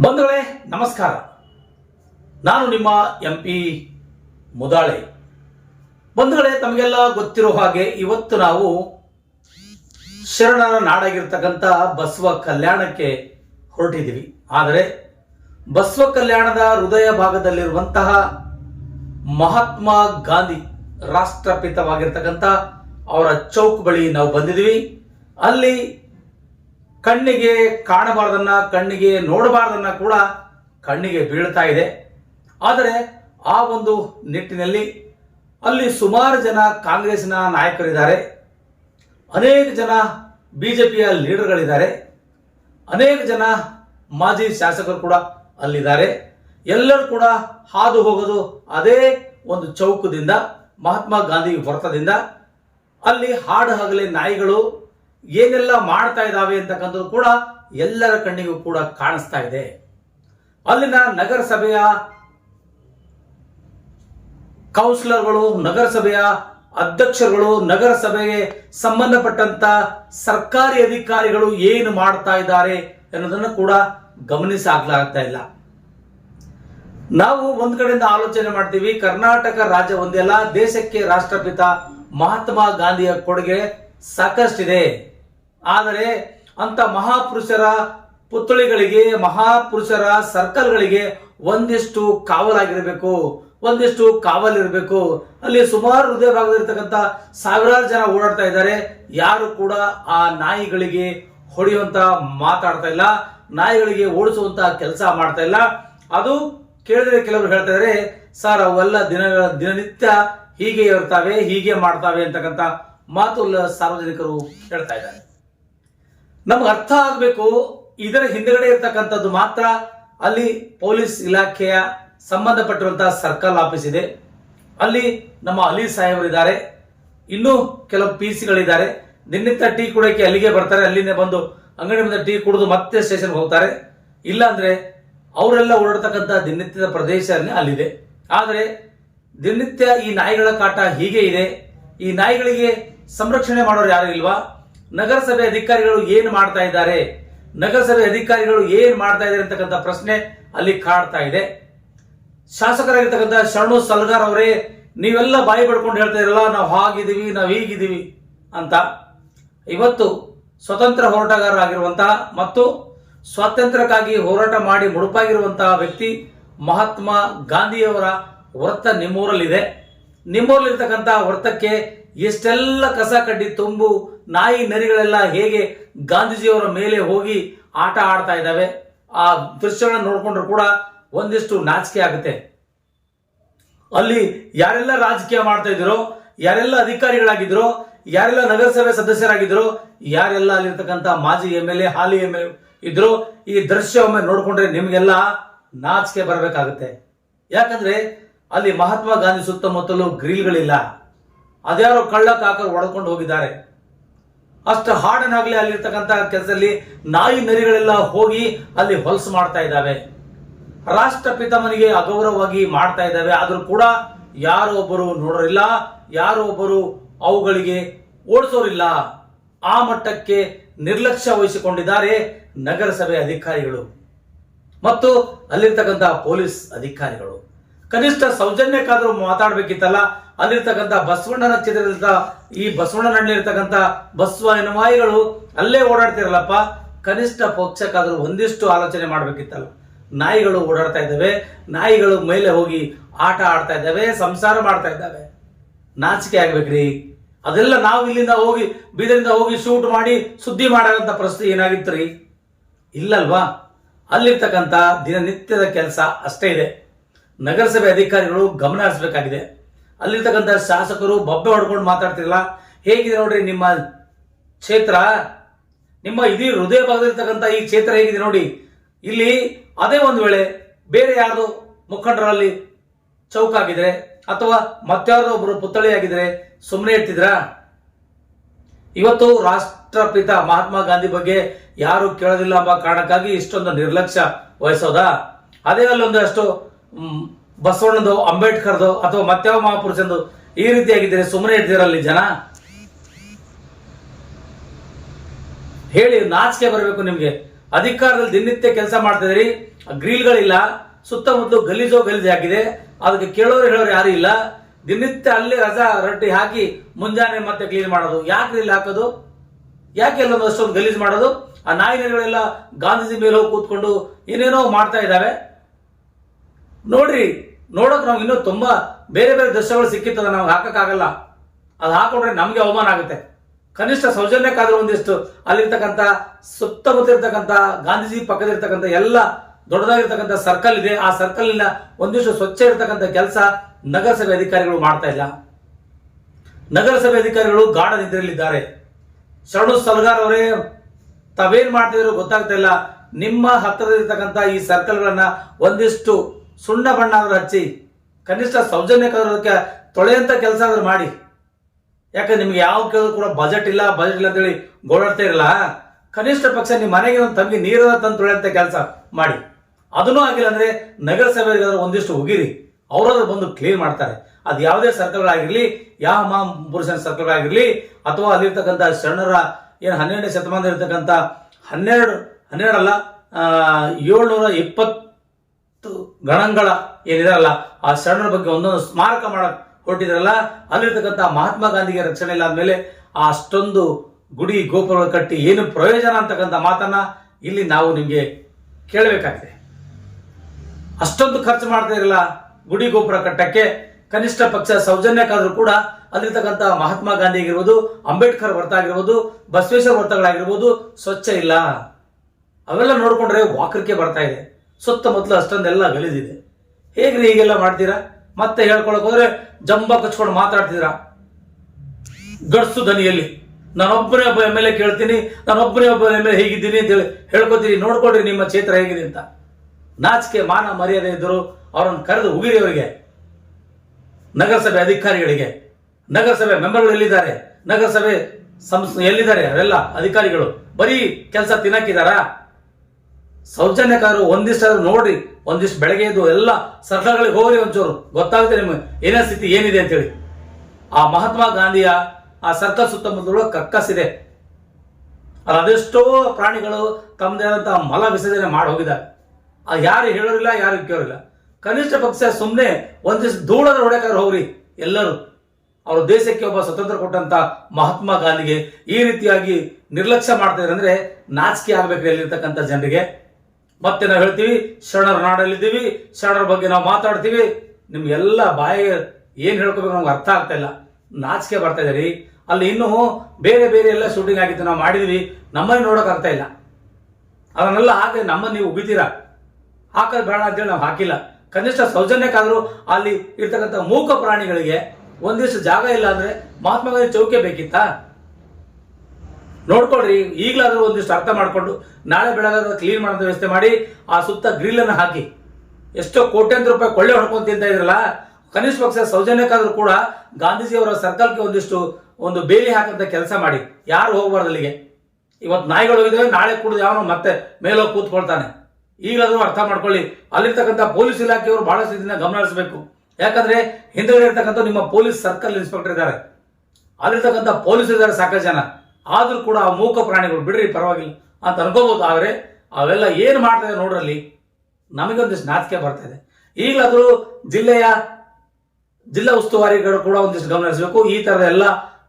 ಬಂಧುಗಳೇ, ನಮಸ್ಕಾರ. ನಾನು ನಿಮ್ಮ ಎಂ ಪಿ ಮುದಾಳೆ. ಬಂಧುಗಳೇ, ತಮಗೆಲ್ಲ ಗೊತ್ತಿರೋ ಹಾಗೆ ಇವತ್ತು ನಾವು ಶರಣರ ನಾಡಾಗಿರ್ತಕ್ಕಂಥ ಬಸವ ಕಲ್ಯಾಣಕ್ಕೆ ಹೊರಟಿದ್ದೀವಿ. ಆದರೆ ಬಸವ ಕಲ್ಯಾಣದ ಹೃದಯ ಭಾಗದಲ್ಲಿರುವಂತಹ ಮಹಾತ್ಮ ಗಾಂಧಿ ರಾಷ್ಟ್ರಪಿತವಾಗಿರ್ತಕ್ಕಂಥ ಅವರ ಚೌಕ್ ಬಳಿ ನಾವು ಬಂದಿದ್ದೀವಿ. ಅಲ್ಲಿ ಕಣ್ಣಿಗೆ ಕಾಣಬಾರ್ದನ್ನ, ಕಣ್ಣಿಗೆ ನೋಡಬಾರ್ದನ್ನ ಕೂಡ ಕಣ್ಣಿಗೆ ಬೀಳ್ತಾ ಇದೆ. ಆದರೆ ಆ ಒಂದು ನಿಟ್ಟಿನಲ್ಲಿ ಅಲ್ಲಿ ಸುಮಾರು ಜನ ಕಾಂಗ್ರೆಸ್ನ ನಾಯಕರಿದ್ದಾರೆ. ಅನೇಕ ಜನ ಬಿಜೆಪಿಯ ಲೀಡರ್ಗಳಿದ್ದಾರೆ. ಅನೇಕ ಜನ ಮಾಜಿ ಶಾಸಕರು ಕೂಡ ಅಲ್ಲಿದ್ದಾರೆ. ಎಲ್ಲರೂ ಕೂಡ ಹಾದು ಹೋಗೋದು ಅದೇ ಒಂದು ಚೌಕದಿಂದ, ಮಹಾತ್ಮ ಗಾಂಧಿ ವೃತ್ತದಿಂದ. ಅಲ್ಲಿ ಹಾಡು ಹಗಲಿ ನಾಯಿಗಳು ಏನೆಲ್ಲ ಮಾಡ್ತಾ ಇದ್ದಾವೆ ಅಂತಕ್ಕಂಥದ್ದು ಕೂಡ ಎಲ್ಲರ ಕಣ್ಣಿಗೂ ಕೂಡ ಕಾಣಿಸ್ತಾ ಇದೆ. ಅಲ್ಲಿನ ನಗರಸಭೆಯ ಕೌನ್ಸಿಲರ್ಗಳು, ನಗರಸಭೆಯ ಅಧ್ಯಕ್ಷರುಗಳು, ನಗರಸಭೆಗೆ ಸಂಬಂಧಪಟ್ಟಂತ ಸರ್ಕಾರಿ ಅಧಿಕಾರಿಗಳು ಏನು ಮಾಡ್ತಾ ಇದ್ದಾರೆ ಅನ್ನೋದನ್ನು ಕೂಡ ಗಮನಿಸಾಗ್ಲಾಗ್ತಾ ಇಲ್ಲ. ನಾವು ಒಂದ್ ಕಡೆಯಿಂದ ಆಲೋಚನೆ ಮಾಡ್ತೀವಿ, ಕರ್ನಾಟಕ ರಾಜ್ಯ ಒಂದೆಲ್ಲ ದೇಶಕ್ಕೆ ರಾಷ್ಟ್ರಪಿತ ಮಹಾತ್ಮ ಗಾಂಧಿಯ ಕೊಡುಗೆ ಸಾಕಷ್ಟಿದೆ. ಆದರೆ ಅಂತ ಮಹಾಪುರುಷರ ಪುತ್ಥಳಿಗಳಿಗೆ, ಮಹಾಪುರುಷರ ಸರ್ಕಲ್ಗಳಿಗೆ ಒಂದಿಷ್ಟು ಕಾವಲಾಗಿರಬೇಕು, ಒಂದಿಷ್ಟು ಕಾವಲಿರಬೇಕು. ಅಲ್ಲಿ ಸುಮಾರು ಹೃದಯ ಭಾಗದಲ್ಲಿರ್ತಕ್ಕಂಥ ಸಾವಿರಾರು ಜನ ಓಡಾಡ್ತಾ ಇದ್ದಾರೆ. ಯಾರು ಕೂಡ ಆ ನಾಯಿಗಳಿಗೆ ಹೊಡೆಯುವಂತ ಮಾತಾಡ್ತಾ ಇಲ್ಲ, ನಾಯಿಗಳಿಗೆ ಓಡಿಸುವಂತ ಕೆಲಸ ಮಾಡ್ತಾ ಇಲ್ಲ. ಅದು ಕೇಳಿದ್ರೆ ಕೆಲವರು ಹೇಳ್ತಾ ಇದ್ದಾರೆ, ಸರ್ ಅವೆಲ್ಲ ದಿನ ದಿನನಿತ್ಯ ಹೀಗೆ ಇರ್ತಾವೆ ಹೀಗೆ ಮಾಡ್ತಾವೆ, ಅಂತಕ್ಕಂಥ ಮಾತು ಸಾರ್ವಜನಿಕರು ಹೇಳ್ತಾ ಇದ್ದಾರೆ. ನಮ್ಗೆ ಅರ್ಥ ಆಗಬೇಕು, ಇದರ ಹಿಂದೆಗಡೆ ಇರ್ತಕ್ಕಂಥದ್ದು ಮಾತ್ರ ಅಲ್ಲಿ ಪೊಲೀಸ್ ಇಲಾಖೆಯ ಸಂಬಂಧಪಟ್ಟಿರುವಂತಹ ಸರ್ಕಲ್ ಆಫೀಸ್ ಇದೆ. ಅಲ್ಲಿ ನಮ್ಮ ಅಲಿ ಸಾಹೇಬರಿದ್ದಾರೆ. ಇನ್ನೂ ಕೆಲವು ಪಿ ಸಿಗಳಿದ್ದಾರೆ. ದಿನನಿತ್ಯ ಟೀ ಕುಡಿಯೋಕೆ ಅಲ್ಲಿಗೆ ಬರ್ತಾರೆ. ಅಲ್ಲಿಂದ ಬಂದು ಅಂಗಡಿ ಮುಂದೆ ಟೀ ಕುಡಿದು ಮತ್ತೆ ಸ್ಟೇಷನ್ಗೆ ಹೋಗ್ತಾರೆ. ಇಲ್ಲಾಂದ್ರೆ ಅವರೆಲ್ಲ ಓಡಾಡ್ತಕ್ಕಂಥ ದಿನನಿತ್ಯದ ಪ್ರದೇಶ ಅಲ್ಲಿದೆ. ಆದರೆ ದಿನನಿತ್ಯ ಈ ನಾಯಿಗಳ ಕಾಟ ಹೀಗೆ ಇದೆ. ಈ ನಾಯಿಗಳಿಗೆ ಸಂರಕ್ಷಣೆ ಮಾಡೋರು ಯಾರು ಇಲ್ವಾ? ನಗರಸಭೆ ಅಧಿಕಾರಿಗಳು ಏನ್ ಮಾಡ್ತಾ ಇದ್ದಾರೆ? ನಗರಸಭೆ ಅಧಿಕಾರಿಗಳು ಏನ್ ಮಾಡ್ತಾ ಇದ್ದಾರೆ ಅಂತಕ್ಕಂಥ ಪ್ರಶ್ನೆ ಅಲ್ಲಿ ಕಾಡ್ತಾ ಇದೆ. ಶಾಸಕರಾಗಿರ್ತಕ್ಕಂಥ ಶರಣು ಸಲ್ಗಾರ್ ಅವರೇ, ನೀವೆಲ್ಲ ಬಾಯಿ ಪಡ್ಕೊಂಡು ಹೇಳ್ತಾ ಇರಲ್ಲ, ನಾವು ಹಾಗಿದ್ದೀವಿ, ನಾವು ಹೀಗಿದ್ದೀವಿ ಅಂತ. ಇವತ್ತು ಸ್ವತಂತ್ರ ಹೋರಾಟಗಾರರಾಗಿರುವಂತಹ ಮತ್ತು ಸ್ವಾತಂತ್ರ್ಯಕ್ಕಾಗಿ ಹೋರಾಟ ಮಾಡಿ ಮುಡುಪಾಗಿರುವಂತಹ ವ್ಯಕ್ತಿ ಮಹಾತ್ಮ ಗಾಂಧಿಯವರ ವೃತ್ತ ನಿಮ್ಮೂರಲ್ಲಿದೆ. ನಿಮ್ಮೂರಲ್ಲಿರ್ತಕ್ಕಂಥ ವೃತ್ತಕ್ಕೆ ಎಷ್ಟೆಲ್ಲ ಕಸ ಕಡ್ಡಿ ತುಂಬು, ನಾಯಿ ನರಿಗಳೆಲ್ಲ ಹೇಗೆ ಗಾಂಧೀಜಿಯವರ ಮೇಲೆ ಹೋಗಿ ಆಟ ಆಡ್ತಾ ಇದ್ದಾವೆ, ಆ ದೃಶ್ಯಗಳನ್ನ ನೋಡಿಕೊಂಡ್ರು ಕೂಡ ಒಂದಿಷ್ಟು ನಾಚಿಕೆ ಆಗುತ್ತೆ. ಅಲ್ಲಿ ಯಾರೆಲ್ಲ ರಾಜಕೀಯ ಮಾಡ್ತಾ ಇದ್ರು, ಯಾರೆಲ್ಲ ಅಧಿಕಾರಿಗಳಾಗಿದ್ರು, ಯಾರೆಲ್ಲ ನಗರಸಭೆ ಸದಸ್ಯರಾಗಿದ್ರು, ಯಾರೆಲ್ಲ ಅಲ್ಲಿರ್ತಕ್ಕಂಥ ಮಾಜಿ ಎಂ ಎಲ್ ಎ, ಹಾಲಿ ಎಂ ಎಲ್ ಇದ್ರು, ಈ ದೃಶ್ಯ ಒಮ್ಮೆ ನೋಡ್ಕೊಂಡ್ರೆ ನಿಮಗೆಲ್ಲ ನಾಚಿಕೆ ಬರಬೇಕಾಗುತ್ತೆ. ಯಾಕಂದ್ರೆ ಅಲ್ಲಿ ಮಹಾತ್ಮ ಗಾಂಧಿ ಸುತ್ತಮುತ್ತಲು ಗ್ರಿಲ್ಗಳಿಲ್ಲ. ಅದ್ಯಾರೋ ಕಳ್ಳ ಕಾಕರು ಹೊಡೆದುಕೊಂಡು ಹೋಗಿದ್ದಾರೆ. ಅಷ್ಟು ಹಾಡನಾಗ್ಲಿ ಅಲ್ಲಿರ್ತಕ್ಕಂಥ ಕೆಲಸದಲ್ಲಿ ನಾಯಿ ನರಿಗಳೆಲ್ಲ ಹೋಗಿ ಅಲ್ಲಿ ಹೊಲಸು ಮಾಡ್ತಾ ಇದ್ದಾವೆ. ರಾಷ್ಟ್ರಪಿತಮನಿಗೆ ಅಗೌರವವಾಗಿ ಮಾಡ್ತಾ ಇದ್ದಾವೆ. ಆದರೂ ಕೂಡ ಯಾರೋ ಒಬ್ಬರು ನೋಡೋರಿಲ್ಲ, ಯಾರೋ ಒಬ್ಬರು ಅವುಗಳಿಗೆ ಓಡಿಸೋರಿಲ್ಲ. ಆ ಮಟ್ಟಕ್ಕೆ ನಿರ್ಲಕ್ಷ್ಯ ವಹಿಸಿಕೊಂಡಿದ್ದಾರೆ ನಗರಸಭೆ ಅಧಿಕಾರಿಗಳು ಮತ್ತು ಅಲ್ಲಿರ್ತಕ್ಕಂಥ ಪೊಲೀಸ್ ಅಧಿಕಾರಿಗಳು. ಕನಿಷ್ಠ ಸೌಜನ್ಯಕ್ಕಾದ್ರೂ ಮಾತಾಡ್ಬೇಕಿತ್ತಲ್ಲ ಅಲ್ಲಿರ್ತಕ್ಕಂಥ ಬಸವಣ್ಣನ ಚಿತ್ರದಿಂದ ಈ ಬಸವಣ್ಣನಲ್ಲಿರ್ತಕ್ಕಂಥ ಬಸವ ಅನುಮಾಯಿಗಳು ಅಲ್ಲೇ ಓಡಾಡ್ತಿರಲ್ಲಪ್ಪ, ಕನಿಷ್ಠ ಪಕ್ಷಕ್ಕಾದ್ರೂ ಒಂದಿಷ್ಟು ಆಲೋಚನೆ ಮಾಡ್ಬೇಕಿತ್ತಲ್ಲ. ನಾಯಿಗಳು ಓಡಾಡ್ತಾ ಇದ್ದಾವೆ, ನಾಯಿಗಳು ಮೇಲೆ ಹೋಗಿ ಆಟ ಆಡ್ತಾ ಇದ್ದಾವೆ, ಸಂಸಾರ ಮಾಡ್ತಾ ಇದ್ದಾವೆ. ನಾಚಿಕೆ ಆಗ್ಬೇಕ್ರಿ. ಅದೆಲ್ಲ ನಾವು ಇಲ್ಲಿಂದ ಹೋಗಿ ಬೀದರಿಂದ ಹೋಗಿ ಶೂಟ್ ಮಾಡಿ ಸುದ್ದಿ ಮಾಡೋಂಥ ಪರಿಸ್ಥಿತಿ ಏನಾಗಿತ್ತು ರೀ? ಇಲ್ಲಲ್ವಾ? ಅಲ್ಲಿರ್ತಕ್ಕಂಥ ದಿನನಿತ್ಯದ ಕೆಲಸ ಅಷ್ಟೇ ಇದೆ. ನಗರಸಭೆ ಅಧಿಕಾರಿಗಳು ಗಮನ ಹರಿಸಬೇಕಾಗಿದೆ. ಅಲ್ಲಿರ್ತಕ್ಕಂಥ ಶಾಸಕರು ಬಬ್ಬೆ ಹೊಡ್ಕೊಂಡು ಮಾತಾಡ್ತಿರಲ್ಲ, ಹೇಗಿದೆ ನೋಡ್ರಿ ನಿಮ್ಮ ಕ್ಷೇತ್ರ? ನಿಮ್ಮ ಇಡೀ ಹೃದಯ ಭಾಗದಲ್ಲಿರ್ತಕ್ಕಂಥ ಈ ಕ್ಷೇತ್ರ ಹೇಗಿದೆ ನೋಡಿ. ಇಲ್ಲಿ ಅದೇ ಒಂದು ವೇಳೆ ಬೇರೆ ಯಾರು ಮುಖಂಡರಲ್ಲಿ ಚೌಕಾಗಿದ್ರೆ ಅಥವಾ ಮತ್ತಾರ್ದೋ ಒಬ್ಬರು ಪುತ್ಥಳಿ ಆಗಿದ್ರೆ ಸುಮ್ಮನೆ ಇರ್ತಿದ್ರಾ? ಇವತ್ತು ರಾಷ್ಟ್ರಪಿತ ಮಹಾತ್ಮ ಗಾಂಧಿ ಬಗ್ಗೆ ಯಾರು ಕೇಳೋದಿಲ್ಲ ಎಂಬ ಕಾರಣಕ್ಕಾಗಿ ಇಷ್ಟೊಂದು ನಿರ್ಲಕ್ಷ್ಯ ವಹಿಸೋದಾ? ಅದೇ ಅಲ್ಲೊಂದಷ್ಟು ಬಸವಣ್ಣದು, ಅಂಬೇಡ್ಕರ್ದು ಅಥವಾ ಮತ್ತೆ ಮಹಾಪುರುಷಂದು ಈ ರೀತಿಯಾಗಿದ್ದೀರಿ ಸುಮ್ಮನೆ ಇರ್ತೀರಲ್ಲಿ ಜನ? ಹೇಳಿ, ನಾಚಿಕೆ ಬರಬೇಕು ನಿಮಗೆ. ಅಧಿಕಾರದಲ್ಲಿ ದಿನನಿತ್ಯ ಕೆಲಸ ಮಾಡ್ತಾ ಇದ್ರಿ ಗ್ರೀಲ್ಗಳಿಲ್ಲ, ಸುತ್ತಮುತ್ತಲು ಗಲೀಜೋ ಗಲೀಜು ಆಗಿದೆ. ಅದಕ್ಕೆ ಕೇಳೋರು ಹೇಳೋರು ಯಾರು ಇಲ್ಲ. ದಿನನಿತ್ಯ ಅಲ್ಲಿ ರಜಾ ರೊಟ್ಟಿ ಹಾಕಿ ಮುಂಜಾನೆ ಮತ್ತೆ ಕ್ಲೀನ್ ಮಾಡೋದು. ಯಾಕೆ ಗ್ರಿಲ್ ಹಾಕೋದು? ಯಾಕೆ ಎಲ್ಲೊಂದು ಅಷ್ಟೊಂದು ಗಲೀಜು ಮಾಡೋದು? ಆ ನಾಯಿನೆಗಳೆಲ್ಲ ಗಾಂಧೀಜಿ ಮೇಲೆ ಹೋಗಿ ಕೂತ್ಕೊಂಡು ಏನೇನೋ ಮಾಡ್ತಾ ಇದ್ದಾವೆ. ನೋಡ್ರಿ, ನೋಡೋಕೆ ನಾವು ಇನ್ನೂ ತುಂಬಾ ಬೇರೆ ಬೇರೆ ದೃಶ್ಯಗಳು ಸಿಕ್ಕಿತ್ತದ ನಾವು ಹಾಕಕ್ಕಾಗಲ್ಲ. ಅದು ಹಾಕೊಂಡ್ರೆ ನಮಗೆ ಅವಮಾನ ಆಗುತ್ತೆ. ಕನಿಷ್ಠ ಸೌಜನ್ಯಕ್ಕಾದ್ರೂ ಒಂದಿಷ್ಟು ಅಲ್ಲಿರ್ತಕ್ಕಂಥ ಸುತ್ತಮುತ್ತ ಇರ್ತಕ್ಕಂಥ ಗಾಂಧೀಜಿ ಪಕ್ಕದಿರ್ತಕ್ಕಂಥ ಎಲ್ಲ ದೊಡ್ಡದಾಗಿರ್ತಕ್ಕಂಥ ಸರ್ಕಲ್ ಇದೆ. ಆ ಸರ್ಕಲ್ನ ಒಂದಿಷ್ಟು ಸ್ವಚ್ಛ ಇರ್ತಕ್ಕಂಥ ಕೆಲಸ ನಗರಸಭೆ ಅಧಿಕಾರಿಗಳು ಮಾಡ್ತಾ ಇಲ್ಲ. ನಗರಸಭೆ ಅಧಿಕಾರಿಗಳು ಗಾಢ ನಿದ್ರೆಯಲ್ಲಿದ್ದಾರೆ. ಶರಣು ಸಲ್ಗಾರ್ ಅವರೇ, ತಾವೇನ್ ಮಾಡ್ತಿದ್ರು ಗೊತ್ತಾಗ್ತಾ ಇಲ್ಲ. ನಿಮ್ಮ ಹತ್ತಿರದಲ್ಲಿರ್ತಕ್ಕಂಥ ಈ ಸರ್ಕಲ್ಗಳನ್ನ ಒಂದಿಷ್ಟು ಸುಣ್ಣ ಬಣ್ಣ ಆದ್ರೂ ಹಚ್ಚಿ ಕನಿಷ್ಠ ಸೌಜನ್ಯಕ್ಕಾದ್ರದಕ್ಕೆ ತೊಳೆಯಂತ ಕೆಲಸ ಆದ್ರೂ ಮಾಡಿ. ಯಾಕಂದ್ರೆ ನಿಮ್ಗೆ ಯಾವ ಕೇಳಿದ್ರು ಕೂಡ ಬಜೆಟ್ ಇಲ್ಲ ಬಜೆಟ್ ಇಲ್ಲ ಅಂತೇಳಿ ಗೋಳಾಡ್ತಾ ಇರಲ್ಲ. ಕನಿಷ್ಠ ಪಕ್ಷ ನಿಮ್ಮ ಮನೆಗೆ ಒಂದು ತಂಗಿ ನೀರದ ತಂದು ತೊಳೆಯಂತ ಕೆಲಸ ಮಾಡಿ. ಅದನ್ನೂ ಆಗಿಲ್ಲ ಅಂದ್ರೆ ನಗರಸಭೆಗಾದ್ರೂ ಒಂದಿಷ್ಟು ಉಗಿರಿ. ಅವರಾದ್ರೂ ಬಂದು ಕ್ಲೀನ್ ಮಾಡ್ತಾರೆ. ಅದು ಯಾವುದೇ ಸರ್ಕಲ್ಗಳಾಗಿರಲಿ ಯಾವ ಪುರುಷನ ಆಗಿರಲಿ, ಅಥವಾ ಅಲ್ಲಿರ್ತಕ್ಕಂಥ ಶರಣರ ಏನು ಹನ್ನೆರಡನೇ ಶತಮಾನದಲ್ಲಿ ಇರ್ತಕ್ಕಂಥ ಹನ್ನೆರಡು, ಹನ್ನೆರಡಲ್ಲ ಏಳ್ನೂರ ಇಪ್ಪತ್ತು ಗಣಗಳ ಏನಿದಾರಲ್ಲ, ಆ ಶರಣರ ಬಗ್ಗೆ ಒಂದೊಂದು ಸ್ಮಾರಕ ಮಾಡಕ್ ಕೊಟ್ಟಿದ್ರಲ್ಲ, ಅಲ್ಲಿರ್ತಕ್ಕಂಥ ಮಹಾತ್ಮ ಗಾಂಧಿಗೆ ರಕ್ಷಣೆ ಇಲ್ಲ ಅಂದಮೇಲೆ ಆ ಅಷ್ಟೊಂದು ಗುಡಿ ಗೋಪುರ ಕಟ್ಟಿ ಏನು ಪ್ರಯೋಜನ ಅಂತಕ್ಕಂಥ ಮಾತನ್ನ ಇಲ್ಲಿ ನಾವು ನಿಮಗೆ ಕೇಳಬೇಕಾಗಿದೆ ಅಷ್ಟೊಂದು ಖರ್ಚು ಮಾಡ್ತಾ ಇರಲ್ಲ ಗುಡಿ ಗೋಪುರ ಕಟ್ಟಕ್ಕೆ, ಕನಿಷ್ಠ ಪಕ್ಷ ಸೌಜನ್ಯಕ್ಕಾದ್ರೂ ಕೂಡ ಅಲ್ಲಿರ್ತಕ್ಕಂಥ ಮಹಾತ್ಮ ಗಾಂಧಿ ಆಗಿರ್ಬೋದು, ಅಂಬೇಡ್ಕರ್ ವ್ರತ ಆಗಿರ್ಬೋದು, ಬಸವೇಶ್ವರ ವ್ರತಗಳಾಗಿರ್ಬೋದು, ಸ್ವಚ್ಛ ಇಲ್ಲ. ಅವೆಲ್ಲ ನೋಡ್ಕೊಂಡ್ರೆ ವಾಕರಿಕೆ ಬರ್ತಾ ಇದೆ. ಸುತ್ತಮುತ್ತಲು ಅಷ್ಟೊಂದೆಲ್ಲ ಗಲೀಜಿದೆ. ಹೇಗ್ರಿ ಹೀಗೆಲ್ಲ ಮಾಡ್ತೀರಾ? ಮತ್ತೆ ಹೇಳ್ಕೊಳಕ್ ಹೋದ್ರೆ ಜಂಬ ಕಚ್ಕೊಂಡು ಮಾತಾಡ್ತೀರಾ ಗಡ್ಸು ದನಿಯಲ್ಲಿ. ನಾನೊಬ್ಬನೇ ಒಬ್ಬ ಎಂ ಎಲ್ ಎ ಕೇಳ್ತೀನಿ ನಾನೊಬ್ಬನೇ ಒಬ್ಬ ಎಂ ಎಲ್ ಎ ಹೇಗಿದ್ದೀನಿ ಅಂತ ಹೇಳಿ ಹೇಳ್ಕೊತೀನಿ ನೋಡ್ಕೊಡ್ರಿ ನಿಮ್ಮ ಕ್ಷೇತ್ರ ಹೇಗಿದೆ ಅಂತ. ನಾಚಿಕೆ, ಮಾನ, ಮರ್ಯಾದೆ ಇದ್ದರು ಅವ್ರನ್ನ ಕರೆದು ಉಗಿರಿ ಅವರಿಗೆ ನಗರಸಭೆ ಅಧಿಕಾರಿಗಳಿಗೆ, ನಗರಸಭೆ ಮೆಂಬರ್ಗಳು ಎಲ್ಲಿದ್ದಾರೆ? ನಗರಸಭೆ ಸಂಸ್ ಎಲ್ಲಿದ್ದಾರೆ? ಅವರೆಲ್ಲ ಅಧಿಕಾರಿಗಳು. ಬರೀ ಕೆಲಸ ತಿನ್ನಕ್ಕಿದಾರಾ ಸೌಜನ್ಯಕಾರರು ಒಂದಿಷ್ಟು ನೋಡ್ರಿ ಒಂದಿಷ್ಟು ಬೆಳಗ್ಗೆ ಎದ್ದು ಎಲ್ಲ ಸರ್ಕಾರಗಳಿಗೆ ಹೋಗ್ರಿ ಒಂಚೂರು. ಗೊತ್ತಾಗುತ್ತೆ ನಿಮ್ಗೆ ಏನೇ ಸ್ಥಿತಿ, ಏನಿದೆ ಅಂತೇಳಿ. ಆ ಮಹಾತ್ಮ ಗಾಂಧಿಯ ಆ ಸರ್ಕಲ್ ಸುತ್ತಮುತ್ತಲು ಕಕ್ಕಸಿದೆ ಅದೆಷ್ಟೋ ಪ್ರಾಣಿಗಳು ತಮ್ಮದೇ ಆದಂತಹ ಮಲ ವಿಸರ್ಜನೆ ಮಾಡಿ ಹೋಗಿದ್ದಾರೆ. ಆ ಯಾರು ಹೇಳೋರಿಲ್ಲ, ಯಾರು ಕೇಳೋರಿಲ್ಲ. ಕನಿಷ್ಠ ಪಕ್ಷ ಸುಮ್ಮನೆ ಒಂದಿಷ್ಟು ಧೂಳದ ಹೊಡೆಕಾರ ಹೋಗ್ರಿ, ಎಲ್ಲರೂ. ಅವರು ದೇಶಕ್ಕೆ ಒಬ್ಬ ಸ್ವತಂತ್ರ ಕೊಟ್ಟಂತ ಮಹಾತ್ಮ ಗಾಂಧಿಗೆ ಈ ರೀತಿಯಾಗಿ ನಿರ್ಲಕ್ಷ್ಯ ಮಾಡ್ತಾರೆ ಅಂದ್ರೆ ನಾಚಿಕೆ ಆಗ್ಬೇಕು ಅಲ್ಲಿರ್ತಕ್ಕಂಥ ಜನರಿಗೆ. ಮತ್ತೆ ನಾವು ಹೇಳ್ತೀವಿ, ಶರಣರ ನಾಡಲ್ಲಿದ್ದೀವಿ, ಶರಣರ ಬಗ್ಗೆ ನಾವು ಮಾತಾಡ್ತೀವಿ. ನಿಮ್ಗೆಲ್ಲ ಬಾಯಿಗೆ ಏನು ಹೇಳ್ಕೋಬೇಕು ನಮ್ಗೆ ಅರ್ಥ ಆಗ್ತಾ ಇಲ್ಲ. ನಾಚಿಕೆ ಬರ್ತಾ ಇದೆ ರೀ. ಅಲ್ಲಿ ಇನ್ನೂ ಬೇರೆ ಬೇರೆ ಎಲ್ಲ ಶೂಟಿಂಗ್ ಆಗಿತ್ತು ನಾವು ಮಾಡಿದ್ವಿ. ನಮ್ಮಲ್ಲಿ ನೋಡಕ್ ಅರ್ಥ ಇಲ್ಲ. ಅದನ್ನೆಲ್ಲ ಹಾಕಿ ನಮ್ಮನ್ನ ನೀವು ಉಗಿತೀರಾ? ಹಾಕೋದು ಬೇಡ ಅಂತೇಳಿ ನಾವು ಹಾಕಿಲ್ಲ. ಕನಿಷ್ಠ ಸೌಜನ್ಯಕ್ಕಾದ್ರೂ ಅಲ್ಲಿ ಇರ್ತಕ್ಕಂಥ ಮೂಕ ಪ್ರಾಣಿಗಳಿಗೆ ಒಂದಿಷ್ಟು ಜಾಗ ಇಲ್ಲ ಅಂದ್ರೆ ಮಹಾತ್ಮ ಗಾಂಧಿ ಚೌಕೆ ಬೇಕಿತ್ತಾ? ನೋಡ್ಕೊಳ್ರಿ, ಈಗಲಾದ್ರೂ ಒಂದಿಷ್ಟು ಅರ್ಥ ಮಾಡಿಕೊಂಡು, ನಾಳೆ ಬೆಳಗಾದ್ರೂ ಕ್ಲೀನ್ ಮಾಡೋ ವ್ಯವಸ್ಥೆ ಮಾಡಿ, ಆ ಸುತ್ತ ಗ್ರಿಲ್ ಅನ್ನು ಹಾಕಿ. ಎಷ್ಟೋ ಕೋಟ್ಯಾಂತರ ರೂಪಾಯಿ ಕೊಳ್ಳೆ ಹೊಡ್ಕೊಂತ ತಿಂತ ಇದ್ರಲ್ಲ, ಕನಿಷ್ಠ ಪಕ್ಷ ಸೌಜನ್ಯಕ್ಕಾದ್ರೂ ಕೂಡ ಗಾಂಧೀಜಿಯವರ ಸರ್ಕಲ್ಗೆ ಒಂದಿಷ್ಟು ಒಂದು ಬೇಲಿ ಹಾಕಂತ ಕೆಲಸ ಮಾಡಿ. ಯಾರು ಹೋಗಬಾರ್ದು ಅಲ್ಲಿಗೆ? ಇವತ್ತು ನಾಯಿಗಳು ಹೋಗಿದ್ರೆ ನಾಳೆ ಕುಡಿದು ಯಾವನೋ ಮತ್ತೆ ಮೇಲೋಗಿ ಕೂತ್ಕೊಳ್ತಾನೆ. ಈಗಲಾದ್ರೂ ಅರ್ಥ ಮಾಡ್ಕೊಳ್ಳಿ, ಅಲ್ಲಿರ್ತಕ್ಕಂಥ ಪೊಲೀಸ್ ಇಲಾಖೆಯವರು ಬಹಳಷ್ಟು ಇದನ್ನ ಗಮನ ಹರಿಸಬೇಕು ಯಾಕಂದ್ರೆ ಹಿಂದೆ ಇರ್ತಕ್ಕಂಥ ನಿಮ್ಮ ಪೊಲೀಸ್ ಸರ್ಕಲ್ ಇನ್ಸ್ಪೆಕ್ಟರ್ ಇದ್ದಾರೆ. ಅಲ್ಲಿರ್ತಕ್ಕಂಥ ಪೊಲೀಸ್ ಇದ್ದಾರೆ ಸಾಕಷ್ಟು ಜನ. ಆದ್ರೂ ಕೂಡ ಆ ಮೂಕ ಪ್ರಾಣಿಗಳು ಬಿಡ್ರಿ, ಪರವಾಗಿಲ್ಲ ಅಂತ ಅನ್ಕೋಬಹುದು ಆದರೆ ಅವೆಲ್ಲ ಏನು ಮಾಡ್ತಾ ಇದೆ ನೋಡ್ರಲ್ಲಿ, ನಮಗೊಂದಿಷ್ಟು ನಾಚಿಕೆ ಬರ್ತಾ ಇದೆ. ಈಗಲಾದ್ರೂ ಜಿಲ್ಲೆಯ ಜಿಲ್ಲಾ ಉಸ್ತುವಾರಿಗಳು ಕೂಡ ಒಂದಿಷ್ಟು ಗಮನ ಹರಿಸಬೇಕು. ಈ ತರದ ಎಲ್ಲ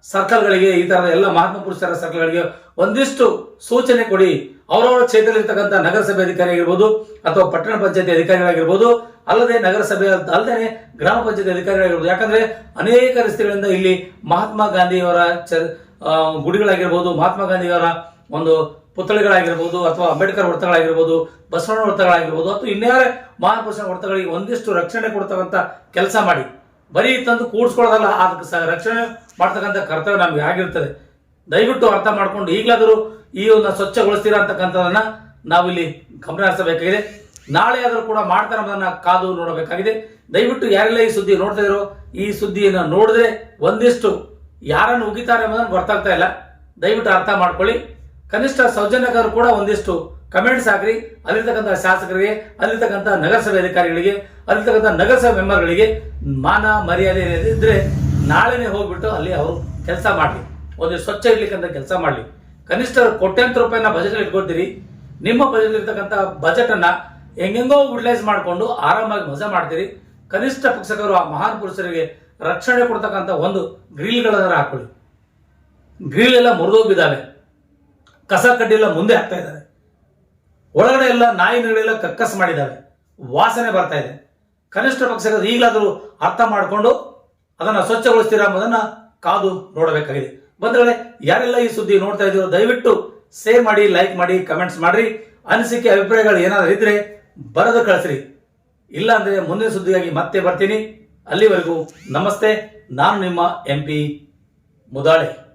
ಸರ್ಕಲ್ಗಳಿಗೆ, ಈ ತರದ ಎಲ್ಲ ಮಹಾತ್ಮ ಪುರುಷರ ಸರ್ಕಲ್ಗಳಿಗೆ ಒಂದಿಷ್ಟು ಸೂಚನೆ ಕೊಡಿ. ಅವರವರ ಕ್ಷೇತ್ರದಲ್ಲಿರ್ತಕ್ಕಂಥ ನಗರಸಭೆ ಅಧಿಕಾರಿ ಆಗಿರ್ಬೋದು, ಅಥವಾ ಪಟ್ಟಣ ಪಂಚಾಯತಿ ಅಧಿಕಾರಿಗಳಾಗಿರ್ಬೋದು, ಅಲ್ಲದೆ ನಗರಸಭೆ ಅಲ್ಲದೆ ಗ್ರಾಮ ಪಂಚಾಯತಿ ಅಧಿಕಾರಿಗಳಾಗಿರ್ಬೋದು. ಯಾಕಂದ್ರೆ ಅನೇಕ ರಸ್ತೆಗಳಿಂದ ಇಲ್ಲಿ ಮಹಾತ್ಮ ಗಾಂಧಿಯವರ ಚ- ಗುಡಿಗಳಾಗಿರ್ಬೋದು, ಮಹಾತ್ಮ ಗಾಂಧಿಯವರ ಒಂದು ಪುತ್ಥಳಿಗಳಾಗಿರ್ಬೋದು ಅಥವಾ ಅಂಬೇಡ್ಕರ್ ವೃತ್ತಗಳಾಗಿರ್ಬೋದು, ಬಸವಣ್ಣ ವೃತ್ತಗಳಾಗಿರ್ಬೋದು ಅಥವಾ ಇನ್ಯಾರೇ ಮಹಾಪುರುಷನ ವೃತ್ತಗಳಿಗೆ ಒಂದಿಷ್ಟು ರಕ್ಷಣೆ ಕೊಡ್ತಕ್ಕಂಥ ಕೆಲಸ ಮಾಡಿ, ಬರೀ ತಂದು ಕೂಡ್ಸ್ಕೊಳ್ಳೋದಲ್ಲ, ಅದಕ್ಕೆ ರಕ್ಷಣೆ ಮಾಡ್ತಕ್ಕಂಥ ಕರ್ತವ್ಯ ನಮ್ಗೆ ಆಗಿರ್ತದೆ. ದಯವಿಟ್ಟು ಅರ್ಥ ಮಾಡಿಕೊಂಡು ಈಗಲಾದರೂ ಈ ಒಂದು ಸ್ವಚ್ಛಗೊಳಿಸ್ತೀರಾ ನಾವಿಲ್ಲಿ ಗಮನ ಹರಿಸಬೇಕಾಗಿದೆ ನಾಳೆ ಆದರೂ ಕೂಡ ಅನ್ನೋದನ್ನು ಕಾದು ನೋಡಬೇಕಾಗಿದೆ. ದಯವಿಟ್ಟು ಯಾರೆಲ್ಲ ಈ ಸುದ್ದಿ ನೋಡ್ತಾ ಇರೋ ಈ ಸುದ್ದಿಯನ್ನು ನೋಡಿದ್ರೆ ಒಂದಿಷ್ಟು ಯಾರನ್ನು ಉಗಿತಾರೆ ಅನ್ನೋದನ್ನು ಗೊತ್ತಾಗ್ತಾ ಇಲ್ಲ. ದಯವಿಟ್ಟು ಅರ್ಥ ಮಾಡ್ಕೊಳ್ಳಿ. ಕನಿಷ್ಠ ಸೌಜನ್ಯಕರು ಕೂಡ ಒಂದಿಷ್ಟು ಕಮೆಂಟ್ಸ್ ಹಾಕ್ರಿ ಅಲ್ಲಿರ್ತಕ್ಕಂಥ ಶಾಸಕರಿಗೆ, ಅಲ್ಲಿರ್ತಕ್ಕಂಥ ನಗರಸಭೆ ಅಧಿಕಾರಿಗಳಿಗೆ, ಅಲ್ಲಿರ್ತಕ್ಕಂಥ ನಗರಸಭೆ ಮೆಂಬರ್ಗಳಿಗೆ ಮಾನ ಮರ್ಯಾದೆ ಇದ್ರೆ ನಾಳೆನೇ ಹೋಗ್ಬಿಟ್ಟು ಅಲ್ಲಿ ಅವರು ಕೆಲಸ ಮಾಡಲಿ. ಒಂದು ಸ್ವಚ್ಛ ಇಡ್ಲಿಕ್ಕಂತ ಕೆಲಸ ಮಾಡಲಿ. ಕನಿಷ್ಠ ಕೋಟ್ಯಾಂತರ ರೂಪಾಯಿನ ಬಜೆಟ್ ಇಟ್ಕೊತೀರಿ ನಿಮ್ಮ ಬಜೆಟ್ ಇರ್ತಕ್ಕಂಥ ಬಜೆಟ್ ಅನ್ನ ಹೆಂಗೆಂಗೋ ಯುಟಿಲೈಸ್ ಮಾಡಿಕೊಂಡು ಆರಾಮಾಗಿ ಮಜಾ ಮಾಡ್ತೀರಿ. ಕನಿಷ್ಠ ಪಕ್ಷಕರು ಆ ಮಹಾನ್ ಪುರುಷರಿಗೆ ರಕ್ಷಣೆ ಕೊಡ್ತಕ್ಕಂಥ ಒಂದು ಗ್ರಿಲ್ಗಳನ್ನ ಹಾಕೊಳ್ಳಿ. ಗ್ರಿಲ್ ಎಲ್ಲ ಮುರಿದೋಗಿದ್ದಾವೆ ಕಸ ಕಡ್ಡಿ ಎಲ್ಲ ಮುಂದೆ ಹಾಕ್ತಾ ಇದ್ದಾರೆ. ಒಳಗಡೆ ಎಲ್ಲ ನಾಯಿಗಳೆಲ್ಲ ಕಕ್ಕಸ್ ಮಾಡಿದ್ದಾವೆ. ವಾಸನೆ ಬರ್ತಾ ಇದೆ. ಕನಿಷ್ಠ ಪಕ್ಷ ಈಗಲಾದರೂ ಅರ್ಥ ಮಾಡಿಕೊಂಡು ಅದನ್ನು ಸ್ವಚ್ಛಗೊಳಿಸ್ತೀರಾ ಎಂಬುದನ್ನ ಕಾದು ನೋಡಬೇಕಾಗಿದೆ. ಬಂದ್ರೆ ಯಾರೆಲ್ಲ ಈ ಸುದ್ದಿ ನೋಡ್ತಾ ಇದ್ದೀರೋ ದಯವಿಟ್ಟು ಶೇರ್ ಮಾಡಿ ಲೈಕ್ ಮಾಡಿ ಕಮೆಂಟ್ಸ್ ಮಾಡ್ರಿ. ಅನಿಸಿಕೆ, ಅಭಿಪ್ರಾಯಗಳು ಏನಾದರೂ ಇದ್ರೆ ಬರೆದು ಕಳಿಸ್ರಿ. ಇಲ್ಲ ಅಂದ್ರೆ ಮುಂದಿನ ಸುದ್ದಿಗಾಗಿ ಮತ್ತೆ ಬರ್ತೀನಿ. ಅಲ್ಲಿವರೆಗೂ ನಮಸ್ತೆ ನಾನು ನಿಮ್ಮ ಎಂ ಪಿ ಮುದಾಳೆ.